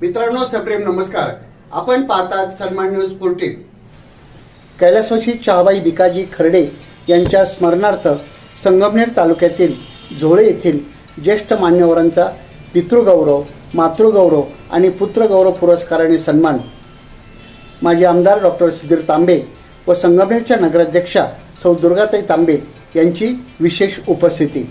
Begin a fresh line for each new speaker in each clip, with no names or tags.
मित्रांनो सप्रेम नमस्कार. आपण पाहतात सन्मान न्यूज फोर्टीन
कैलासवासी चहाबाई भिकाजी खर्डे यांच्या स्मरणार्थ संगमनेर तालुक्यातील झोळे येथील ज्येष्ठ मान्यवरांचा पितृगौरव मातृगौरव आणि पुत्रगौरव पुरस्काराने सन्मान. माजी आमदार डॉक्टर सुधीर तांबे व संगमनेरच्या नगराध्यक्षा सौ दुर्गाताई तांबे यांची विशेष उपस्थिती.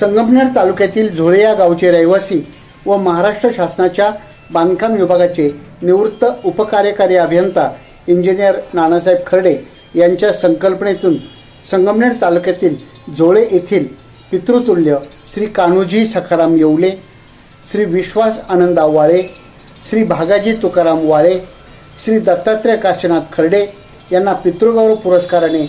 संगमनेर तालुक्यातील झोळे या गावचे रहिवासी व महाराष्ट्र शासनाच्या बांधकाम विभागाचे निवृत्त उपकार्यकारी अभियंता इंजिनियर नानासाहेब खर्डे यांच्या संकल्पनेतून संगमनेर तालुक्यातील जोळे येथील पितृतुल्य श्री कान्होजी सखाराम येवले श्री विश्वास आनंदा वाळे श्री भागाजी तुकाराम वाळे श्री दत्तात्रय काशीनाथ खर्डे यांना पितृगौरव पुरस्काराने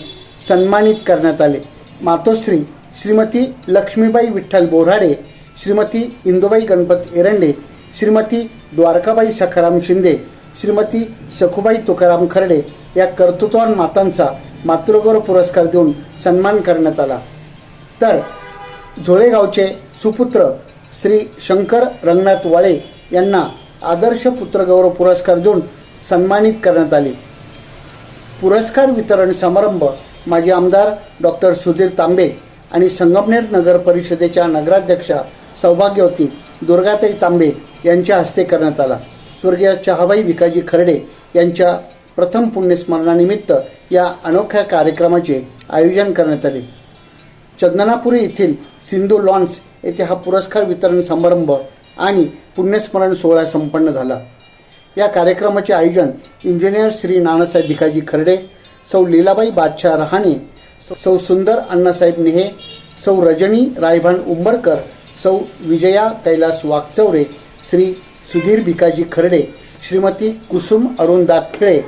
सन्मानित करण्यात आले. मातोश्री श्रीमती लक्ष्मीबाई विठ्ठल बोराडे श्रीमती इंदुबाई गणपत एरंडे श्रीमती द्वारकाबाई सखाराम शिंदे श्रीमती सखुबाई तुकाराम खर्डे या कर्तृत्वान मातांचा मातृगौरव पुरस्कार देऊन सन्मान करण्यात आला. तर झोळेगावचे सुपुत्र श्री शंकर रंगनाथ वाळे यांना आदर्श पुत्रगौरव पुरस्कार देऊन सन्मानित करण्यात आले. पुरस्कार वितरण समारंभ माजी आमदार डॉक्टर सुधीर तांबे आणि संगमनेर नगर परिषदेच्या नगराध्यक्षा सौभाग्यवती दुर्गाताई तांबे यांच्या हस्ते करण्यात आला. स्वर्गीय चहाबाई विकाजी खर्डे यांच्या प्रथम पुण्यस्मरणानिमित्त या अनोख्या कार्यक्रमाचे आयोजन करण्यात आले. चंदनापुरी येथील सिंधू लॉन्स येथे हा पुरस्कार वितरण समारंभ आणि पुण्यस्मरण सोहळा संपन्न झाला. या कार्यक्रमाचे आयोजन इंजिनियर श्री नानासाहेब भिकाजी खर्डे सौ लीलाबाई बादशाह रहाणे सौ सुंदर अण्णासाहेब नेहे सौ रजनी रायभान उंबरकर सौ विजया कैलास वागचौरे श्री सुधीर भिकाजी खर्डे श्रीमती कुसुम अरुण दाखिळे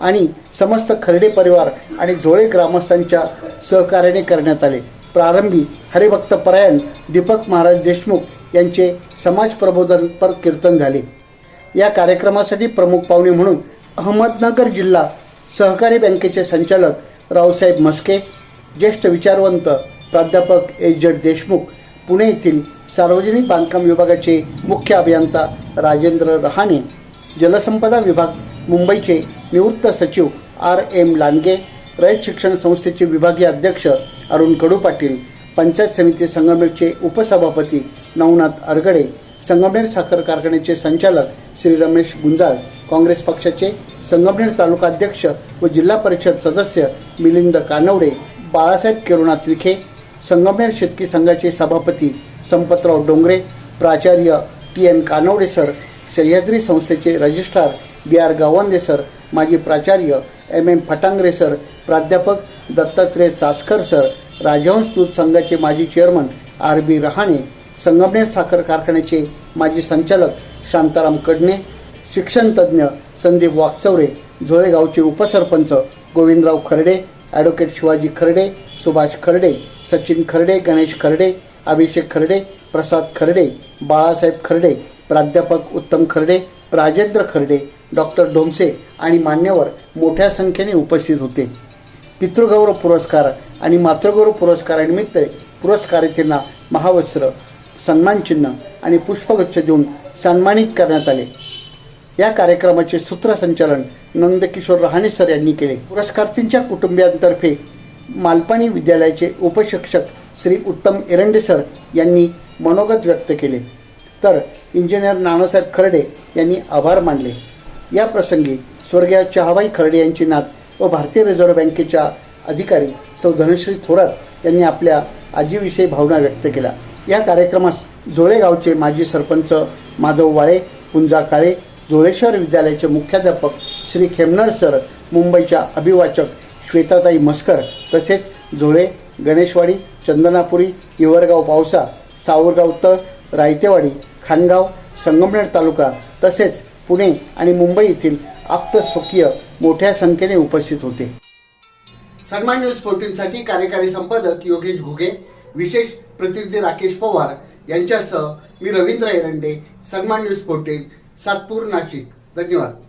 आणि समस्त खर्डे परिवार आणि झोळे ग्रामस्थांच्या सहकार्याने करण्यात आले. प्रारंभी हरिभक्त परायण दीपक महाराज देशमुख यांचे समाज प्रबोधनपर कीर्तन झाले. या कार्यक्रमासाठी प्रमुख पाहुणे म्हणून अहमदनगर जिल्हा सहकारी बँकेचे संचालक रावसाहेब मस्के ज्येष्ठ विचारवंत प्राध्यापक एच जड देशमुख पुणे येथील सार्वजनिक बांधकाम विभागाचे मुख्य अभियंता राजेंद्र रहाणे जलसंपदा विभाग मुंबईचे निवृत्त सचिव आर एम लांडगे रयत शिक्षण संस्थेचे विभागीय अध्यक्ष अरुण कडू पाटील पंचायत समिती संगमनेरचे उपसभापती नवनाथ अरगडे संगमनेर साखर कारखान्याचे संचालक श्री रमेश गुंजाळ काँग्रेस पक्षाचे संगमनेर तालुका अध्यक्ष व जिल्हा परिषद सदस्य मिलिंद कानवडे बाळासाहेब केरुनाथ विखे संगमनेर शेतकी संघाचे सभापती संपतराव डोंगरे प्राचार्य T N Kanwade sir Sahyadri संस्थेचे registrar B R Gawande sir माजी प्राचार्य एम एम फटांगरे सर प्राध्यापक दत्तात्रय चासकर सर राजहंस दूध संघाचे माजी chairman R B Rahane Sangamner साखर कारखान्याचे माजी संचालक शांताराम कडणे शिक्षणतज्ज्ञ संदीप वाकचौरे झोळेगावचे उपसरपंच गोविंदराव खर्डे ॲडव्होकेट शिवाजी खर्डे सुभाष खर्डे सचिन खर्डे गणेश खर्डे अभिषेक खर्डे प्रसाद खर्डे बाळासाहेब खर्डे प्राध्यापक उत्तम खर्डे राजेंद्र खर्डे डॉक्टर ढोमसे आणि मान्यवर मोठ्या संख्येने उपस्थित होते. पितृगौरव पुरस्कार आणि मातृगौरव पुरस्कारानिमित्त पुरस्कारार्थींना महावस्त्र सन्मानचिन्ह आणि पुष्पगुच्छ देऊन सन्मानित करण्यात आले. या कार्यक्रमाचे सूत्रसंचालन नंदकिशोर रहाणे सर यांनी केले. पुरस्कार्थींच्या कुटुंबियांतर्फे मालपाणी विद्यालयाचे उपशिक्षक श्री उत्तम एरंडे सर यांनी मनोगत व्यक्त केले. तर इंजिनियर नानासाहेब खर्डे यांनी आभार मानले. या प्रसंगी स्वर्गीय चहाबाई खर्डे यांची नात व भारतीय रिझर्व्ह बँकेच्या अधिकारी सौ धनश्री थोरात यांनी आपल्या आजीविषयी भावना व्यक्त केल्या. या कार्यक्रमास जोळेगावचे माजी सरपंच माधव वाळे पुंजा काळे जोळेश्वर विद्यालयाचे मुख्याध्यापक श्री खेमनर सर मुंबईच्या अभिवाचक श्वेताताई मस्कर तसेच झोळे गणेशवाडी चंदनापुरी हिवरगाव पावसा सावरगाव तळ रायतेवाडी खानगाव संगमनेर तालुका तसेच पुणे आणि मुंबई येथील आप्त स्वकीय मोठ्या संख्येने उपस्थित होते.
सन्मान न्यूज फोर्टीनसाठी कार्यकारी संपादक योगेश घुगे विशेष प्रतिनिधी राकेश पवार यांच्यासह मी रवींद्र एरंडे सन्मान न्यूज फोर्टीन सातपूर नाशिक. धन्यवाद.